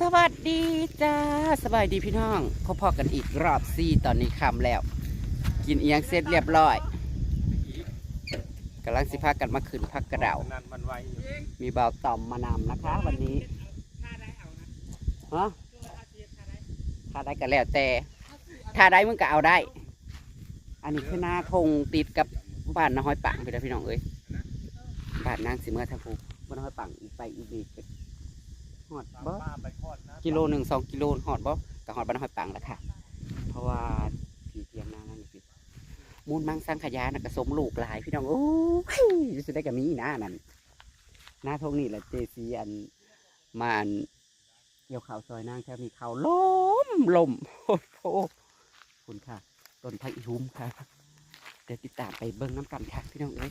สวัสดีจ้าสบายดีพี่น้องพบพอกันอีกรอบซี่ตอนนี้คำแล้ว กินเอียงเสร็จเรียบร้อยกำลังสิพากันมาขึ้นพักกระเดาม,มีเบาวต่อมมานำนะคะ วันนี้ฮะถ้าได้ก็แล้วแต่ ถ้าได้มึงก็เอาได้ อันนี้คือหน้าทงติดกับบ้านน้าห้อยปังไปแล้วพี่น้องเอ้ยบ้านนางสิเมื่อทางภูบ้านน้าห้อยปังอีกไปอีกนิดก็ หอดบ่ป้าไปทอดนะกิโลหนึ่งสองกิโลหอดบ่กับหอดบ้านหอยปังแล้วค่ะ เพราะว่าพี่เทียมนานั่นอยู่มูลมังสังขยานะกระสมลูกหลายพี่น้องโอ้ยจะได้กับมีหน้านั่นหน้าทงนี่แหละเจซีอันมาอันเกี่ยวข่าวซอยนางแค่มีข่าวล้มลมโอ้โหคุณค่ะต้นพักอีหุ้มค่ะ เดี๋ยวติดตามไปเบิ้งน้ำกันค่ะพี่น้องเอ้ย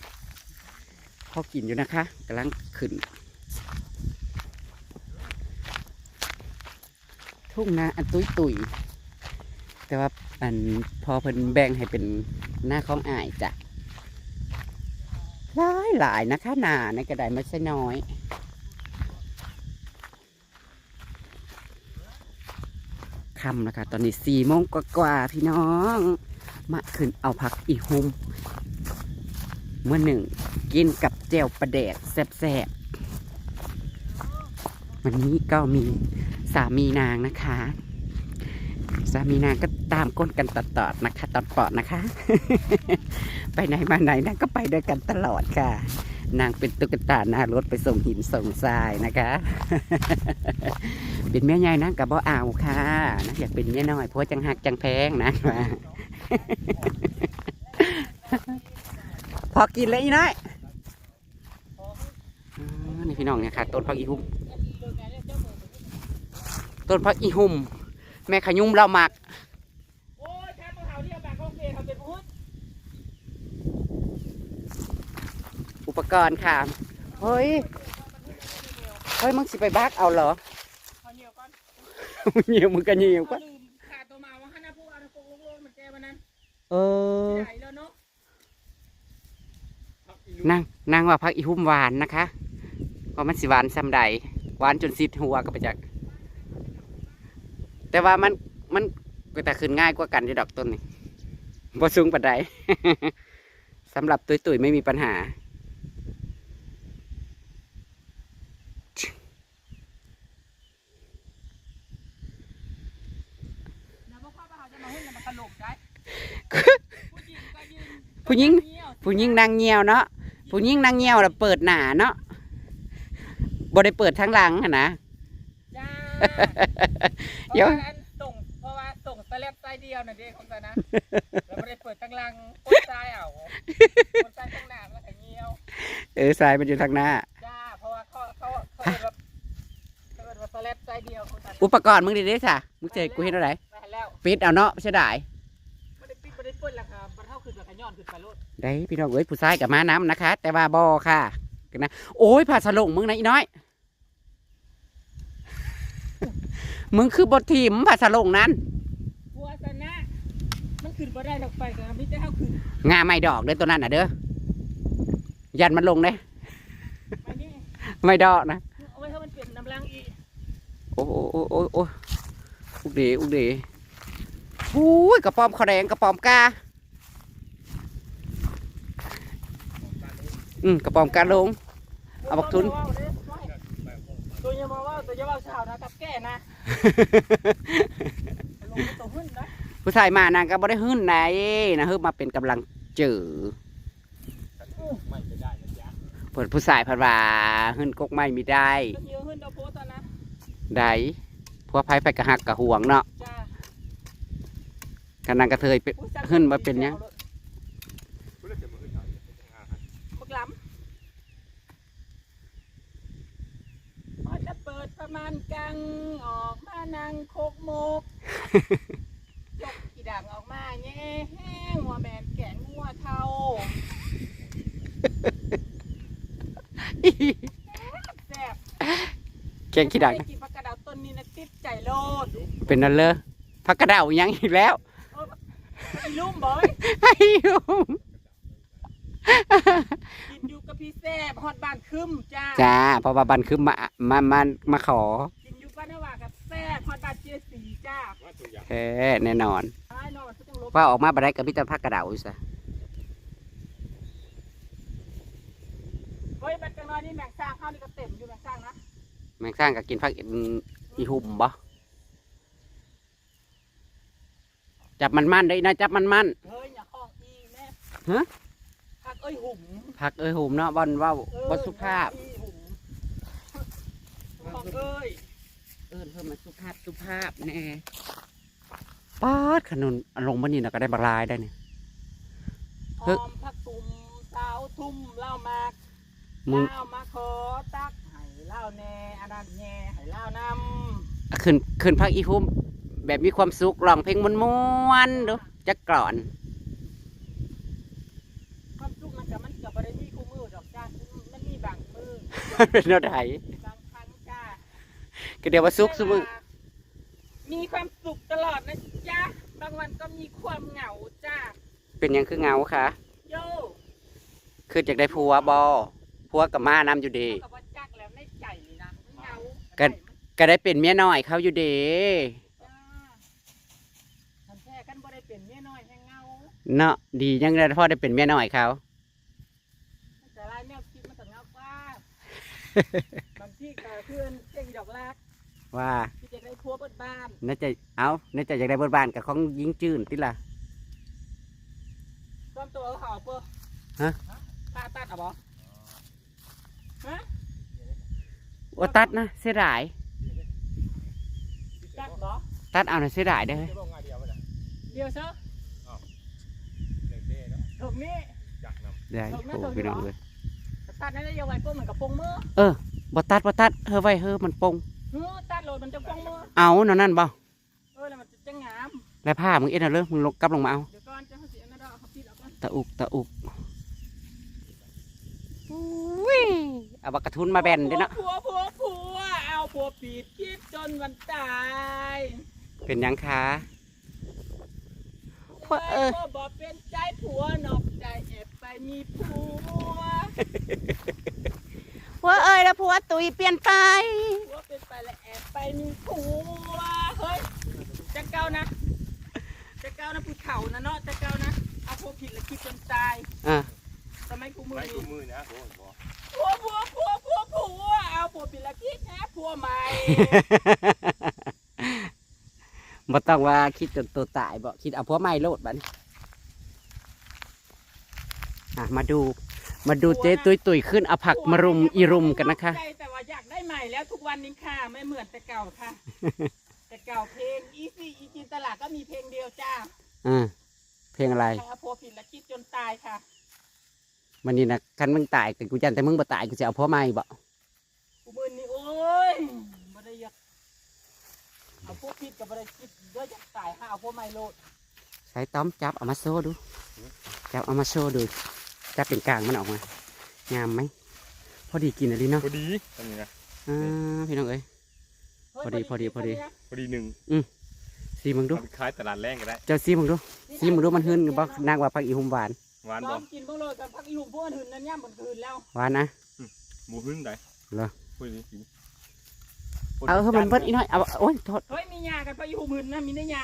พอกินอยู่นะคะกำลังขึ้น ทุ่งนาอันตุยตุยๆแต่ว่าอันพอเพิ่นแบ่งให้เป็นหน้าของอายจ้ะหลายหลายนะคะนาในกระไดไม่ใช่น้อยคำนะคะตอนนี้สี่โมงกว่าๆพี่น้อง มาขึ้นเอาผักอีหุมเมื่อหนึ่งกินกับเจลประเดกแซ่บๆ วันนี้ก็มี สามีนางนะคะ สามีนางก็ตามก้นกันตลอดนะคะ ตอนปอดนะคะ ไปไหนมาไหนนางก็ไปด้วยกันตลอดค่ะ นางเป็นตุ๊กตาหน้ารถไปส่งหินส่งทรายนะคะ เป็นแม่ใหญ่นางกับบ่เอาค่ะนะอยากเป็นแม่น้อยเพราะว่าจังหักจังแพงนะพอกินเลยอีน้อยนี่พี่น้องเนี่ยค่ะต้นพักอีหุ้ม ต้นพักอีหุ่มแม่ขยุ่มเราหมักอุปกรณ์ค่ะ เฮ้ย เฮ้ยมึงสิไปบักเอาเหรอเหนียวมึงก็เหนียวเขาก็ลืมขาดตัวมาว่าเอานาผู้ลงๆมันแก้วันนั้นเออใหญ่แล้วเนาะนางนางว่าพักอีหุ่มหวานนะคะเพราะมันสิหวานซ้ำใดหวานจนซิดหัวก็ไปจาก แต่ว่ามันมันก็แต่ขึ้นง่ายกว่ากันที่ดอกต้นนี่บ่สูงปานใด สำหรับตุยตุยๆไม่มีปัญหานะเพราะว่าเขาจะมาให้มันตลกได้ผู้ผู้หญิงผู้หญิงนางเงียวเนาะผู้หญิงนางเงียวแล้วเปิดหนาเนาะบ่ได้เปิดทั้งหลังอะนะจ้า เดี๋ยวส่งเพราะว่าส่งสแลบไซเดียวน่ะเด็กของเธอนะแล้วไม่ได้เปิดตั้งลังคนซ้ายเอาคนซ้ายข้างหน้ามันก็เงี้ยวเออสายมันอยู่ทางหน้าจ้าเพราะว่าเขาเขาเขาเรียกว่าเขาเรียกว่าสแลบไซเดียวคนนั้นอุปกรณ์มึงดีเด้จ้ะมึงเจอกูเห็นอะไรไปแล้วปิดเอาเนาะไม่ใช่ได้ไม่ได้ปิดไม่ได้เปิดราคาบันเท่าขึ้นราคาย้อนขึ้นไปโลดได้พี่น้องเอ้ยผู้ชายกับม้าน้ำนะคะ แต่ว่าบอค่ะกันนะโอ้ยผ่าสลงมึงนะอีน้อย มึงคือบททีมผ่าสลงนั้นบัวสนะมันขึ้นบ่ได้ดอกไปแต่มิได้เท่าขึ้นงาไม่ดอกเด้อตัวนั้นน่ะเด้อยันมันลงเด้อันนี้ไม่ดอกนะ เอาไว้ให้มันเป็นน้ำลังอีกโอ้โอ้โอ้โอ้โอ้อุกเดอุกเดหูยกระปอมขอแดงกระปอมกาอืมกระปอมกาลง เอาบักทุน ตัวอยามาว่าตัวอยาว่าชาวนะกับแก่นะ ลงไปตัวหุ่นนะผู้ชายมานางก็บ่ได้หื้นไหนนะฮึบมาเป็นกำลังเจอไม่ได้นะจ๊ะเปิดผู้ชายเพันว่าหื้นกกไม่มีได้ก็เยอะหุ่นเอาโพสต์นะได้พวกไผไปกระหักกระห่วงเนาะจ้ากันนางกระเทยเป็นหื้นมาเป็นหยัง บักล้ำพอจะเปิดประ มาณกลางออกมานั่งโคกโมกยกกี่ด่างออกมาแง่แห้งหัวแมนแกงหัวเทาแซ่บแกงขี้ดังไม่ได้กินผักกระเดาวต้นนี้นะติดใจโลดเป็นนั่นเลยพักกระเดายังอีกแล้วไอ้ลุ่มบอยไอ้ยุงกินอยู่กับพี่แซ่บฮอดบ้านคึมจ้าจ้าเพราะว่าบันคือมา มามามาขอกินอยู่บ้านนาวากับจสีจ้าว่าตัวอย่างแท้แน่นอน ไอ้นอนก็ต้องลบว่าออกมาบ่ได้กับพิจารพักกระเดาอยู่ซะเฮ้ยบัดจังน้อยนี่แมงสร้างข้าวนี่ก็เต็มอยู่แมงสร้างนะแมงสร้างก็กินพักอีหุ่มบ่จับมันมันๆเด้อนะจับมันมัน เฮ้ยอย่าห้องอีแม่ฮะพักเอ้ยหุ่มๆพักเอ้ยหุ่มเนาะบอลว่าเออบ่สุภาพอีหุ่มห้อง เอ้ยเออเพิ่มมาสุภาพสุภาพแน่ป๊าดขนุนลงมานี่นะก็ได้บลายได้เนี่ยหเฮ้ยอมผักตุ่มสาวทุ่มเหล้ามากมึงเหล้ามาขอตักให้เหล้าแน่อันนั้นแน่ให้เหล้านำขึ้นขึ้นพักอีหุ่มแบบมีความสุขร้องเพลงมวนๆดูจักกร่อน ความสุขมันกับมันกับบริมีคู่มือดอกจ้ามันมีบางมือ เป็นเท่าไหร่บางครั้งจ้า ก็เดี๋ยวว่าสุขสมือมีความสุขตลอดนะจ้าบางวันก็มีความเหงาจ้าเป็นหยังคือเหงาค่ะ โย่คือจากได้ผัวบอผัวกับมานำอยู่ดี กับว่าจักแล้วในใจนี่นะมันเหงาก็ ก็ได้เป็นเมียน้อยเขาอยู่ดีจ้าทันแท้กันบ่ได้เป็นเมียน้อยแห่งเหงาเนาะดียังได้พ่อได้เป็นเมียน้อยเขา แต่ลายแนวคิดมันก็เหงากว่า บางที่ก็เพื่อนเจ๊งดอกลัก ว่าที่จะได้พัวเปิดบ้านน่าจะเอาน่าจะอยากได้บทบาทกับของยิงจื่นติล่ะต้นตัวเอาเขาเปล่าฮะผ่าตัดเอาบ่ฮะโอ้ตัดนะเสียดายตัดบ่ตัดเอานะเสียดายเด้อจะลงงานเดียวไปเลยเดี๋ยวเชอะเด็กเด้เนาะถูกนี้จักนได้โอ้พี่น้องเลยตัดนั่นได้ยังไงพวกเหมือนกับปงมือบ่ตัดบ่ตัดเฮ้อไว้เฮ้อมันปงฮือ ตัดโหลดมันจะปงมือเอาเนาะนั่นบ่เออแล้วมันจะจะงามแล้วผ้ามึงเอ็ดเอาเลยมึงลงกลับลงมาเอาเดี๋ยวก่อนจะเขาเสียนะดอกเขาปิดเอาก่อนตะอุกตะอุกอุ้ยเอาบักกระทุนมาแบนเด้อเนาะผัวผัวผัวเอาผัวปิดคิดจนวันตายเป็นหยังคะผัวเอ้ยผัวบอกเป็นใจผัวนอกใจแอบไปมีผัวผัวเอ้ยแล้วผัวตุยเปลี่ยนไป ผัวเป็นไปแล้วแอบไปมีผัวเฮ้ยจะเก้านะจะ เก้านะผู้เฒ่านะเนาะจะเก้านะเอาผัวผิดแล้วคิดจนตายอะสมัยกูำมือไม่นี้กูมือนะโอ้โหผัวผัวผัวผัวผัวเอาผัวผิดแล้วคิดนะผัวใหม่บ่ต้องว่าคิดจนตัวตายบ่คิดเอาผัวใหม่โลดบัดนี้อะมาดูมาดูเจ๊ตุยตุยขึ้นเอาผักมารุมอีรุมกันนะคะ ใจแต่ว่าอยากได้ใหม่แล้วทุกวันนี้ค่ะไม่เหมือนแต่เก่าค่ะ แต่เก่าเพลงอีซี่อีจินตลาดก็มีเพลงเดียวจ้า อ่าเพลงอะไรเอาผัวผิดแล้วคิดจนตายค่ะวันนี้นะคันมึงตายกันกูยันแต่มึงบ่ตายกูจะเอาผัวใหม่บ่กูมือนี่โอ้ยบ่ได้อยากเอาพวกผิดกับบ่ได้คิดเด้ออยากตายหาเอาพวกไม่โลดใช้ต้อมจับเอามาโซ่ดู จับเอามาโซ่ดู จับเป็นกลางมันออกมา งามไหม พอดีกินอะไรเนาะพอดีทำยังไงอ่าพี่น้องเอ้ยเฮ้ยพอดีพอดีพอดีนะพอดีหนึ่ง ซีมึงดูเอาไปขายตลาดแรงก็ได้เจ้าซีมึงดูซีมึงดูมันหืนบ่นางว่าพักอีหุมหวานหวานลบ่องกินเบ้างเลยกับพักอีหุ่มพวกอันหืนนั้นย่ำบนคืนแล้วหวานนะ หมูหึ่งได้เหรอ พูดดิสิเอาเฮ้ยมันเบิดอีน้อยเอาโอ้ยโทษเฮ้ยมียากันพักอีหุ่มหืนนะมีได้ยา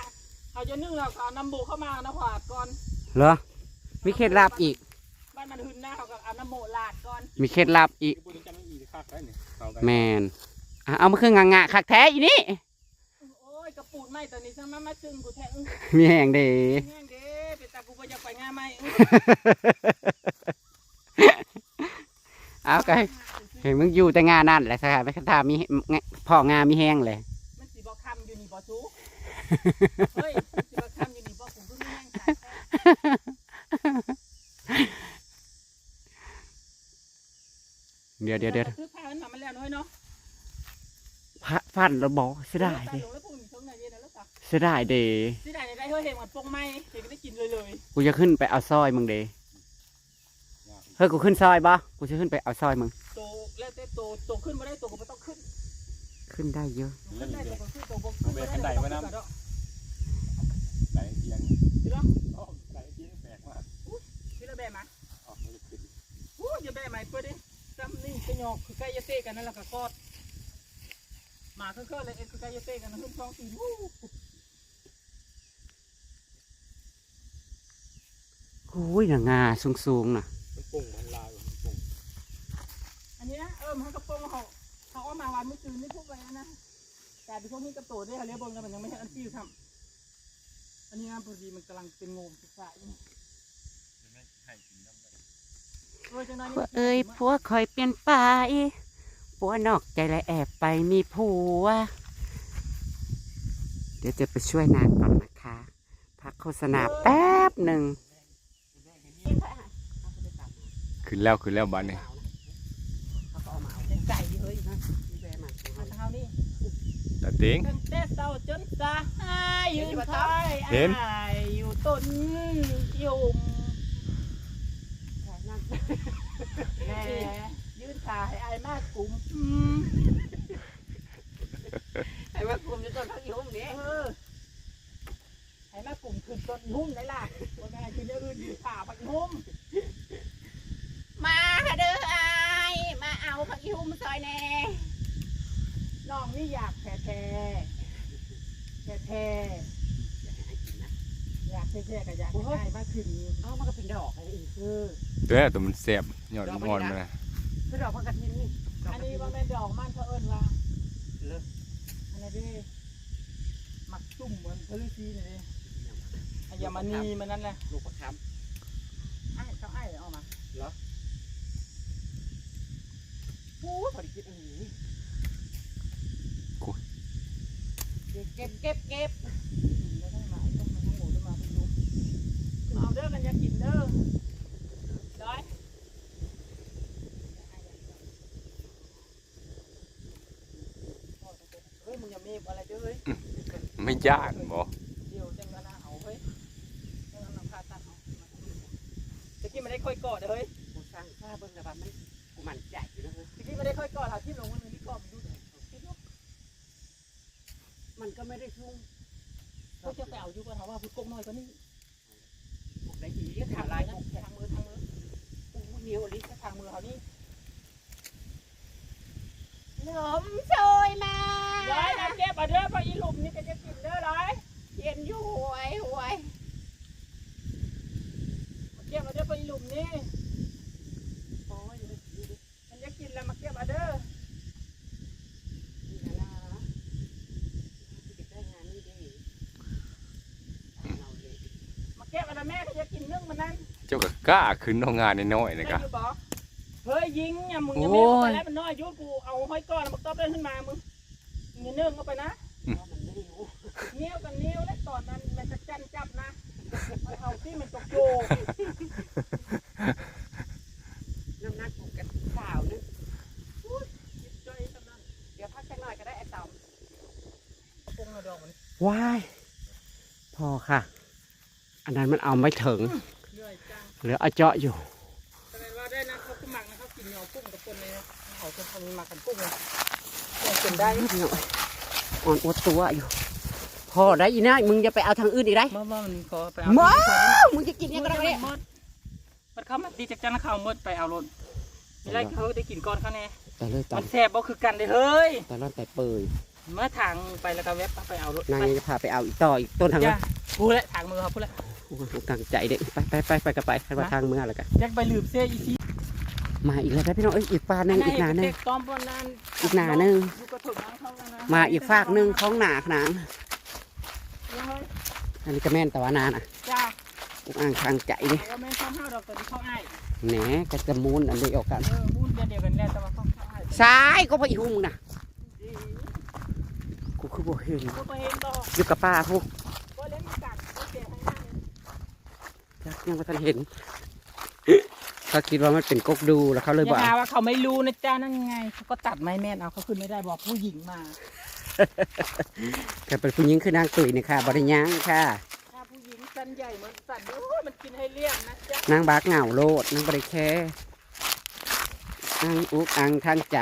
เขาจะนึ่งแล้วเขาเอาน้ำโบเข้ามานะผาดก่อนเหรอมีเคล็ดลับอีก บ้านมันหืนนะเขาก็เอาน้ำโบลาดก่อนมีเคล็ดลับอีก พูดจะไม่อีกค่าได้เนี่ยเอาได้แมนอะเอามาเครื่องงางะคักแท้อีนี่โอ้ยกระปูด ไหมตอนนี้ฉันมามาจึงกูแท้อึ้งมีแหงเด้แง่งเด้เป็นตากูไปอยากไปง่ายไหมอึ้งเอาไกเห็นมึงอยู่แต่งานนั่นแหละสถานไม่คาถามีพ่องานมีแห้งเลยมันสีบอกคำอยู่นี่บ่ซูเฮ้ยมันสีบอกคำอยู่นี่บ่กูเพิ่งแง่งขายแท้เดี๋ยวเดี๋ยวเดี๋ยวคือพามันมามันแล้วน้อยเนาะพระฟันเราบอกเสียดายเด้เด้แล้วพวกนี้ช่วงไหนเย็นแล้วจ้ะ เสียดายเด้ที่ไหนได้เฮ้ยเห็นมันปงไหมเห็นก็ได้กินเลยเลยกูจะขึ้นไปเอาซอยมึงเด้เฮ้ยกูขึ้นซอยบ่กูจะขึ้นไปเอาซอยมึง โตแล้วแต่โตโตขึ้นมาได้โตก็ไม่ต้องขึ้นขึ้นได้เยอะ ขึ้นได้โตก็ขึ้นโตบ่ขึ้นไม่ได้โตก็ขึ้นก็ได้ไหลเทียงพี่น้องอ๋อไหลเทียงแปลกมากพี่ละแบมาอ๋อไม่ได้ขึ้นอู้อย่าแบใหม่เพื่อดิจำนี่กระยอกคือใกล้จะเตะกันนั่นแหละก็กอดมาเคอะๆเลยเอ็กซ์ไกเต้กันนะทุ่มสองสี่วู้ อุ้ยน่ะงาสูงๆน่ะมันปุ่งมันลายมันปุ่งอันนี้นะเออมันกระโปรงเขาเขาเอามาวันเมื่อคืนนี่ทุกวันนะแต่เป็นพวกนี้กระโตได้เขาเรียกบนกันมันยังไม่ใช่อันฟิวทำอันนี้นะพอดีมันกำลังเป็นงมศึกษาอยู่ไม่ให้กินน้ำเลยเออจังนั้นผัวเอ้ยผัวคอยเปลี่ยนไปผัวนอกใจและแอบไปมีผัวเดี๋ยวจะไปช่วยนางก่อนนะคะ พักโฆษณาแป๊บหนึ่ง ขึ้นแล้วขึ้นแล้วบ้านนี่เขาก็เอามาเอายังไก่เฮ้ยนะมีแวมามาเท้านี่ตาเต็งตั้งแต่เช้าจนสายยืนคอยเห็นอ้ายอยู่ต้นยมแหม่ยืนถ่ายไอ้ายมากกลุ่มอืมไอ้ว่ากลุ่มจะต้นพักยุ่มนี้เออไอ้มากลุ่มขึ้นต้นหุ้มได้ล่ะว่าแม่กินเนื้ออื่นผ่าผักหุ้ม มาเด้อไอ้มาเอาพักยุ่มซอยแน่น้องนี่อยากแท้แท้แท้แท้อยากแท้แท้ก็อยากให้ได้มากขึ้นเอามันก็เป็นดอกไอ้อีกเออเด้อตัวมันแสบยอดอ่อนมันนะคือดอกพักกระถินนี่ดกอันกระนี้ถิว่าแม่นดอกมันเขาเอิญว่าเลิกอันนี้ดิมักจุ่มเหมือนพลือซีนี่ดิอายามานีมันนั่นแหละลูกประคไอ้ายเขาไอ้ายเอามาำพู ดพอดีคิดอันนี้เก็บเก็บเก็บแล้วได้มาต้องมันทั้งหมดได้มาเป็นลุมเอาเด้อกันอย่ากินเด้อร้อยเฮ้ยมึงอย่ามีอะไรเด้อเฮ้ยไม่ย่านบ่เดี๋ยวจังกันนะเอาเฮ้ยจังกันนำพาตัดเอาตะกี้มันได้ค่อยกอดเฮ้ย กูสร้างข้าเบิ่งระบาดมันกูมันใจอยู่นะเฮ้ย ตะกี้มันได้ค่อยกอดหาที่ลงมันมีที่กอดมันดูดิ มันก็ไม่ได้ชุ่ม พวกจะไป เอาอยู่ก็ถามว่าพุทธกงน้อยกว่านี้ ปลูกได้ดีก็ ทาง ทำ ลา ลาย ย ทางทางมือทางมือ กูเหนียวลิ ทางมือเขานี่ หนมโชยมา ร้อยนะเก็บเอาเด้อพออีหลุมนี่ก็จะกินเด้อร้อย เย็นอยู่หวยหวย เก็บเอาเด้อพออีหลุมนี่ โอ้ยดูดิดูดิ มันจะกินแล้วมาเก็บเอาเด้อ นี่นะนะเก็บได้งานนี่ดิเราเลย มาเก็บเอาเด้อแม่ก็จะกินนึ่งมันนั่น เจ้า ก็กล้าขึ้นเอางานน้อยๆได้นะกะอยู่บ่เฮ้ยยิงเนี่ยมึงยังไม่เอาไปแล้วมันน้อยยุดกูเอาห้อยก้อนมาตบได้ขึ้นมามึงมึงอย่าเนื่องเข้าไปนะเพราะมันไม่รู้เนี้ยวกันเนี้ยวแล้วตอนนั้นแม่จะจันจับนะไปเอาที่มันตกโยน้ำหนักกูกันสาวนึงใจกำลังเดี๋ยวพักสักหน่อยก็ได้ไอ้ต่อมปงเอาดอกมันว้ายพอค่ะ อันนั้นมันเอาไม่ถึงเหนื่อยจัง เหลือเอาเจาะอยู่แสดงว่าได้นะเขาคุ้มหมักนะเขากินเหนียวกุ้งกับคนเลยนะเขาจะทำหมักกันกุ้งเลยเนี่ยกินได้นิดหน่อยอ่อนอวดตัวอยู่พอได้อีน่ามึงจะไปเอาทางอื่นอีกได้เมื่อมันขอไปเอามามึงจะกินยังก็ได้เนี่ยมดมันเข้ามาดีจากจันทร์เขาหมดไปเอารถมีไรเขาได้กินก้อนเขาแน่แต่เลยตอมันนแซ่บบ่คือกันเลยเฮ้ยตอนร้อนแต่เปยเมื่อทางไปแล้วก็แวบไปเอารถนางไปยังจะพาไปเอาอีกต่ออีกต้นทางจ้านั้นพูดแล้วทางมือเขาพูดแล้วโอ้โห ตั้งใจเด็กไปไปไปไปกันไปไปทางเมืองแล้วกันอยากไปลืมเสื้ออีทีมาอีกแล้วนะพี่น้องเอ้ยอีกปลาหนึ่งอีกหนาหนึ่งเด็ต้อมปนนั้นอีกหนาหนึ่งอยู่กระถุงน้ำเขาแล้วนะมาอีกฝากหนึ่งของหนาขนางเฮ้ยอันนี้ก็แม่นแต่ว่านานอะจ้าอุกอ่างทางใจดิแต่ว่าแม่นข้าวห้าดอกตัวที่เขาอ้ายแหนกระจะมูนอันเดียวกันเออมูนเดียวกันแล้วแต่ว่าเขาเขาอ้ายซ้ายก็พออีหุ่มงนะกูคือบ่เห็นก็ไปเห็นดอกอยู่กับป้าพวก ก็เล่นกันก็เสียให้หน้าเลย จักยังไม่ทันเห็นเขาคิดว่ามันเป็นกกดูแล้วเขาเลยอย่าบอกหาว่าเขาไม่รู้นะจ้านั่นไงเขาก็ตัดไม้แม่นเอาเขาขึ้นไม่ได้บอกผู้หญิงมาก็เป็นผู้หญิงคือนางตุ๋ยนี่ค่ะบริยังค่ะ ถ้าผู้หญิงสันใหญ่เหมือนสันโอ้ยมันกินให้เลี่ยงนะจ๊ะนางบากเหงาโลดนางบริแค่นางอุกอังทางใจ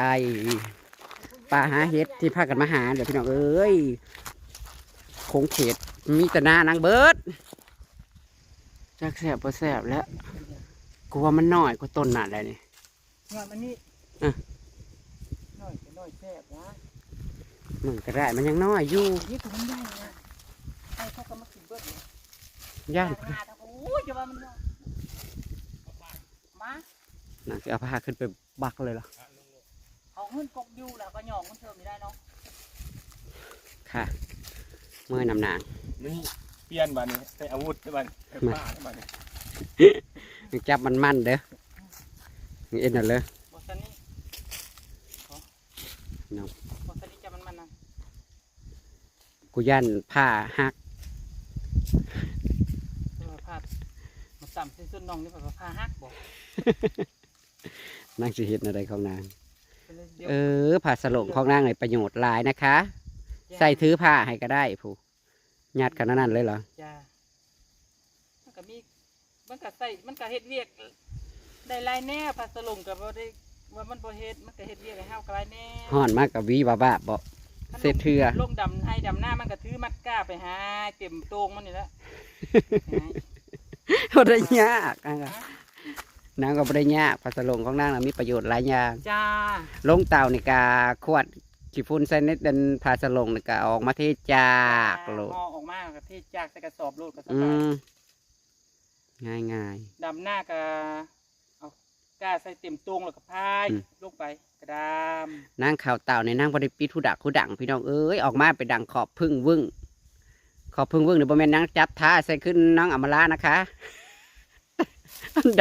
ปลาหาเห็ดที่พากันมาหาเดี๋ยวพี่น้องเอ้ยคงเขตมีแต่หน้านางเบิด จักแสบพอแสบแล้วกูว่ามันน้อยกว่าต้นหนาอะไรนี่งานมันนี่อะ น้อยจะน้อยแซ่บนะมึงก็ได้มันยังน้อยอยู่นี่ตัวมันใหญ่นะไอ้เขาก็มากินเบิดเลยย่านมาหาโอ้ยจะว่ามันเนาะมาน่าจะเอาผ้าขึ้นไปบักเลยเหรอเอาเงินกกอยู่แล้วก็หยองมันเทิมไม่ได้เนาะค่ะเมื่อยนำนาง นี่เป ลี่ยนบัดนี้ใส่อาวุธได้บัดนี้ใส่ผ้าได้บัดนี้ยังจับมันมันเด้อยังเอ็นน่ะเลยบอสันนี่น้องบอสันนี่จะมันมันนะกูย่านผ้าหักเออพาดมาต่ำเส้นส่วนน้องนี่แบบว่าพาฮักบอกนางสิเฮ็ดอะไรของนางเป็นเลยเดี๋ยวเออผ้าสลงของนางในประโยชน์หลายนะคะ ใส่ถือผ้าให้ก็ได้ผู้ ยัดกันนั่นเลยเหรอจ้ามันก็มีมันก็ใส่มันก็เฮ็ดเวียกได้หลายแน่ภาษาลงกับว่าได้ว่ามันบ่เฮ็ดมันก็เฮ็ดเวียกให้เฮาก็หลายแน่ห่อนมากกับวีบาบ้าบอกเสร็จเทื่อลงดำให้ดำหน้ามันก็ถือมัดก้าไปหาเต็มโตรงมันนี่แหละบ่ได้ยากนางก็นางก็บ่ได้ยากผ้าสลงของนางน่ะมีประโยชน์หลายอย่างจ้าลงเต่านี่กาขวด ขี้ฝุ่นใส่ในเดินผ้าสลงนี่กาออกมาเทจากโลดห่อออกมาก็เทจากใส่กระสอบโลดก็สอืบายมง่ายง่าย ดำหน้าก็เอาก้าใส่เต็มโตรงแล้วก็พายอืม ลงไปกระดามๆนั่งข่าวเต่าในนั่งบริปิดผู้ดักผู้ดังพี่น้องเอ้ยออกมาไปดังขอบพึ่งวึ่งขอบพึ่งวึ่งเดี๋ยวบแม่นนั่งจับท่าใส่ขึ้นน้องอมรานะคะ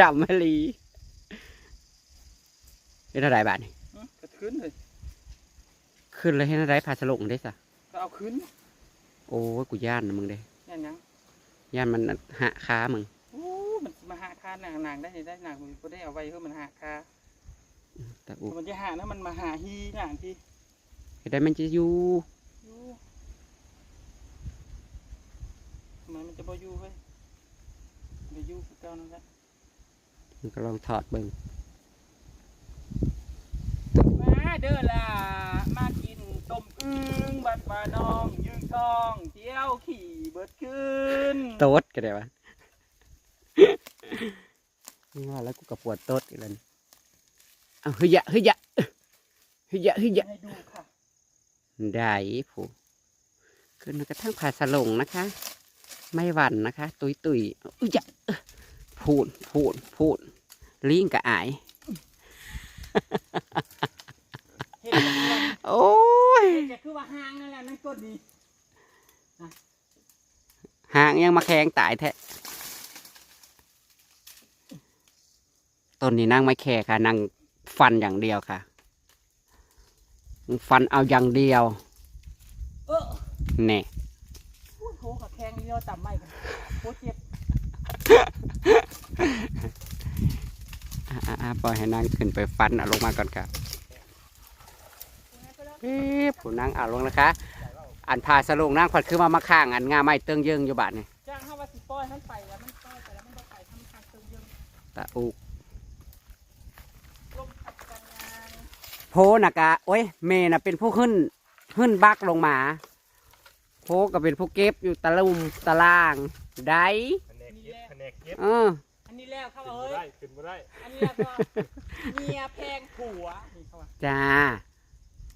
ดำมะลีเป็นอะไรบาทนี่ อื้อก็ขึ้นเลย ขึ้นเลยให้อะไรพาสลงได้สะก็เอาขึ้น โอ้ยกูย่านนะมึงเด้นั่นยังย่านมันหะค้ามึงโอ้มันสิมาหาคาหนังหนังได้นี่ได้หนังมันก็ได้เอาไว้เพื่อมันหาคาแต่อูมันจะหานะมันมาหาฮีหนังที่เฮ็ดได้มันจะอยู่อยู่ทำไมมันจะบ่อยู่เว้ยเดี๋ยวอยู่คือเก่านั่นแหละมันก็ลองถอดเบิ่งมาเด้อล่ะมากิน ต้มอึ่งบัดบาน้อง ยืนทองเที่ยวขี่เบิดขึ้นโต๊ดก็ได้วะนี่ว่าแล้วกูกับปวดโต๊ดอีกแล้วนี่เอาเฮ้ยะเฮ้ยะเฮ้ยะเฮ้ยะให้ดูค่ะได้ผู้ขึ้นกระทั่งผ่าสลงนะคะ ไม่หวั่นนะคะ ตุยตุยอุ้ยะพูดพูดพูดลิงกับอาย เห็นไหม โอ้ย จะคือว่าหางนั่นแหละนั่นก็ดี หางยังมาแข็งตายแท้ต้นนี้นั่งไม่แค่ค่ะนั่งฟันอย่างเดียวค่ะ ฟันเอาอย่างเดียวเออแน่พูดโถกับแข้งนี่เราต่ำไม่กันโคเจ็บอะอะอะปล่อยให้นั่งขึ้นไปฟันเอาลงมาก่อนค่ะเอ๊ะผู้นั่งเอาลงนะคะ อันพาสลงนั่งผัดคือมามาข้างอันงาไม้เตื้องเยิงอยู่บาทนี่จ้างห้าว่าสิปล่อยมันไปแล้วมันปล่อยไปแล้วมันบ่ไปทำทางเติมเยอะตะอุลมพัดกันงานโพนะกะโอ้ยเมน่ะเป็นผู้ขึ้นขึ้นบักลงมาโพก็เป็นผู้เก็บอยู่ตะลุมตะล่างได้แผนกเก็บแผนกเก็บเออ อันนี้แล้วเขาว่าขึ้นเฮ้บ่ได้ย ขึ้นบ่ได้อันนี้แล้วก็เมียแพงผัวนี่เขาว่าจ้า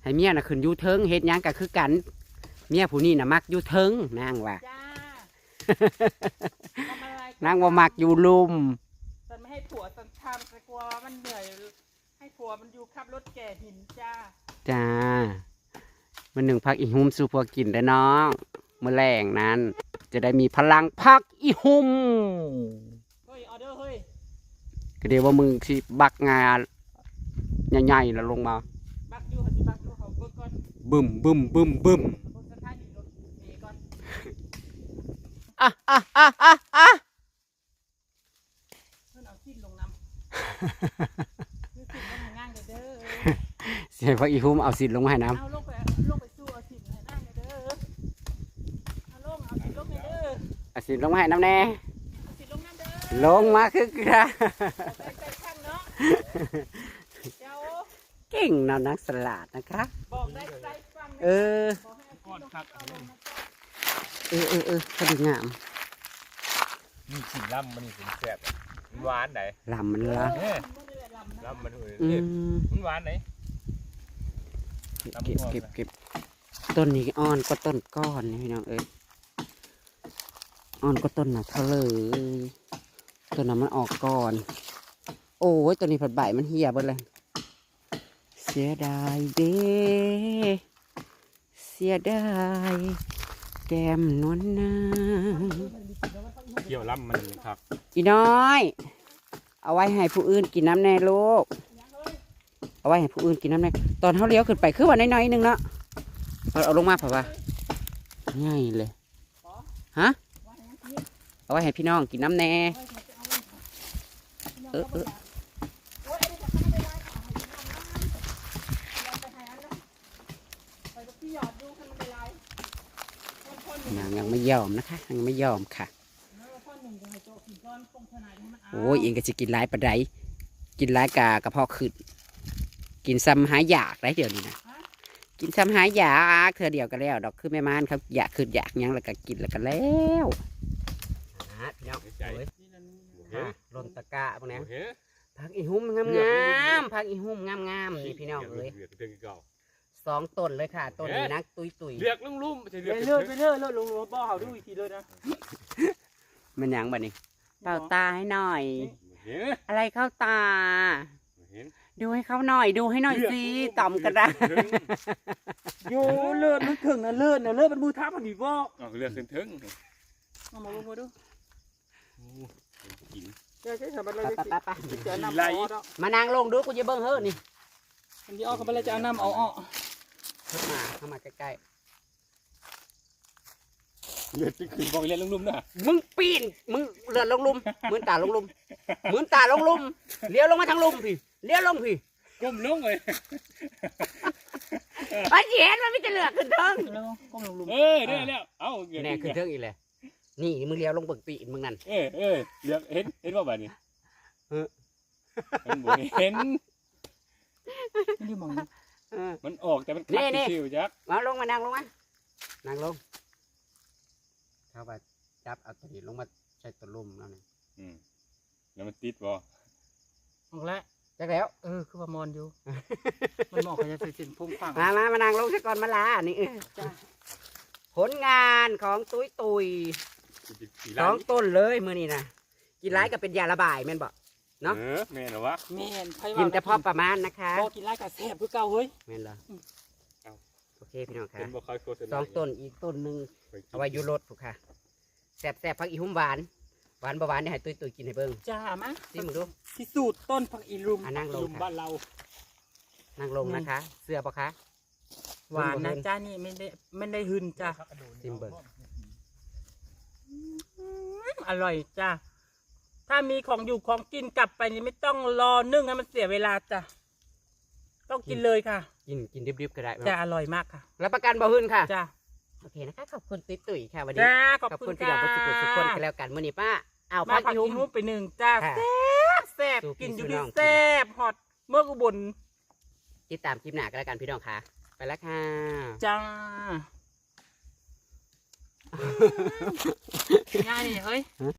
ให้เมียน่ะขึ้นอยู่เทิงเฮ็ดหยังก็คือกัน เมียผู้นี้น่ะมักอยู่เทิงนางว่าจ้าทำอะไรนางว่ามักอยู่ลุม ฉันไม่ให้ผัวฉันทำแต่กลัวมันเหนื่อย ให้ผัวมันอยู่ขับรถแก่หินจ้าจ้ามันหนึ่งพักอีหุ่มสู่พวกกินได้อน้องมื่อแรงนั้น จะได้มีพลังพักอีหุ่มเฮ้ยออเดอร์เฮ้ยก็เดี๋ยวว่ามึงสิบักงานใหญ่ๆแล้วลงมา บักอยู่หันบักอยู่เขาเบิ่งก่อนบึมบึมบึมบึม เบิ่งสถานีรถเมล์ก่อน อะอะอะอะอะเพื่อนเอาสิ้นลงน้ำคือสิ้นลงให้ง่างเด้อเสียพักอีหุ่มเอาสินลงมาให้น้เอาลงไปลงไปสู้เอาสิ้นให้ง่างเด้อเอาลงเอาสิ้นลงเด้อำเอาสินลงมาให้น้ำแน่ เอาสิ้นลงน้ำเด้อ ลงมาคือเกระใส่ใส่ข้างเนาะ เจ้าเก่งเนาะนักสลัดนะคะ บอกได้ใจฟังเออบอกให้เอาสิ้นลงเอาลงมาจ้ะ เออเออเออพอดีงามนี่สิล่ำมันนี่สิแซ่บมันหวานไหนลำมันละเอ้ยมันไม่ได้ลำนะล่ำมันเอ้ยอืเอ้ยมมันหวานไหนเก็บเก็บเก็บต้นนี้อ่อนก็ต้นก้อนนี่พี่น้องเอ้ยอ่อนก็ต้นน่ะเท่าเลยต้นนั้นมันออกก่อน โอ้ยตัวนี้ผัดใบมันเหี่ยเบิดเลยเสียดายเด้เสียดาย แก้มนวลนางเกี่ยวล่ำมันครับอีน้อย เอาไว้ให้ผู้อื่นกินน้ำแน่ลูกเอาไว้ให้ผู้อื่นกินน้ำแน่ตอนเขาเลี้ยวขึ้นไปคือว่าน้อยๆหนึงเนาะเอาเอาลงมาเปล่าวะง่ายเลยฮะเอาไว้ให้พี่น้องกินน้ำแน่เออเออโอ้ยอันนี้จะทำไม่ได้ค่ะให้น้ำนะไปหาอันนะไปกับพี่หยอดดูให้มันได้ไรคนคนหนึ่ง นาง ยังไม่ยอมนะคะยังไม่ยอมค่ะแล้วคนหนึ่งจะให้โตกินก้อนคงขนาดนี้มันเอาโอ้ยเองก็จะกินหลายปานใดกินหลายกากระเพาะขึ้นกินซ้ำหายอยากได้เดี๋ยวนี้นะกินซ้ำหายอยากเธอเดียวก็แล้ว ดอกคือแม่มานเขาอยากขึ้นอยากหยังแล้วก็กินแล้วก็แล้วพี่น้องใจนี่นั่นค่ะลนตะกร้าพวกนี้โอเคผักอีหุ่มงามงามๆผักอีหุ่มงามงามๆนี่พี่น้องเอ้ย สองต้นเลยค่ะต้นนี้นักตุยตุยเลือกลุ่มลุ่มๆไม่ใช่เลืไปอกเลิศไปเลิศเลิศลงรถบ่อเขาดูอีกทีเลยนะๆมันหยังบัดนี้เป่าตาให้หน่อยเห็นอะไรเข้าตาเห็นดูให้เขาหน่อย ดูให้หน่อยสิต่อมกระดาษโยเลิศมันถึงนะเลิศนะเลิศมันบูทับมันดีบ่เอาเลือกขึ้นถึงเอามาลงมาดูโอ้กินใช่ใช่สบายเลยไปไปไปจะเอาน้ำไหลเอาออกมานางลงดูกูจะเบิ้งเฮ้อนี่มันจะเอาเข้าไปเลยจะเอาน้ำเอาออก เข้ามาเข้ามาใกล้เลือกขึ้นบอกเลือกลุ่มๆนะๆมึงปีนมึงเลือดลงลุมเหมือนตาลงลุมเหมือนตาลงลุมเลี้ยวลงมาทางลุมพี่เลี้ยวลงพี่ก้มลงเลยมันสิเห็นมันไม่จะเลือกขึ้นเทิงแล้วก้มลงหลุมเออได้แล้วเอ้าเลือกแน่ขึ้นเทิงอีกเลยนี่มึงเลี้ยวลงเบิกปีนมึงนั่น เออเออเลือกเห็นเห็นว่าแบบนี้เออ มันบ่เห็น ไม่ได้มองนะ เออ มันออกแต่มันนี่คัดนี่ชิวจักมาลงมานางลงมานั่งลงเข้าไปจับเอาตัวนี้ลงมาใช้ตัวลุมแล้วนี่อืมแล้วมันติดบ่ออกแล้วจักแล้ว เออ คือว่ามอนอยู่ มันเหมาะกับจะใส่สินพุ่งฟังมามามานั่งลงซะก่อนมาลานี่เออผลงานของตุ้ยตุยมันจะสีสไหลองต้นเลยมือนี่นะกินร้ายก็เป็นยาระบายแม่นบอก เนาะเออแม่นเหรอวะแม่นไผกินแต่พอประมาณนะคะพอกินไล่กับแซ่บคือเก่าเฮ้ย แม่นเหรออืมเอา โอเคพี่น้องค่ะเป็นบ่ค่อยโฆษณาสองต้นอีกต้นหนึ่งไปกินเอาไว้อยูรถถูกค่ะแซ่บแซ่บพักอีหุ่มหวานหวานบ่หวานนี่ให้ตุ้ยตุยกินให้เบิ่งจ้ามาซิมึงดู พิสูจน์ต้นผักอีรุมอะนั่งลงลุมค่ะ บ้านเรา นั่งลงนะคะ เสื้อปะคะ หวานนะจ้านี่ไม่ได้ไม่ได้หึนจ้าซิมเบิ่ง อร่อยจ้า ถ้ามีของอยู่ของกินกลับไปนี่ไม่ต้องรอนึ่งให้มันเสียเวลาจ้ะต้องกินเลยค่ะกินกินดิบๆก็ได้จะอร่อยมากค่ะรับประกันบ่หืนค่ะจ้าโอเคนะคะขอบคุณตุ้ยตุยค่ะวันนี้จ้าขอบขอบคุคุณณพี่จ้าน้องทุกคนทุกคนกันแล้วกันมื้อนี้ป้าเอามาพักผักอีอีหุ่มหุ้มไปหนึ่งจ้าค่ะแซ่บแซ่บสู้พี่กินอยู่สู้ดีน้องแซ่บฮอตเมื่ออุบลติดตามคลิปหน้ากันแล้วกันพี่น้องค่ะ ไปแล้วค่ะ จ้าง่ายนี่เฮ้ย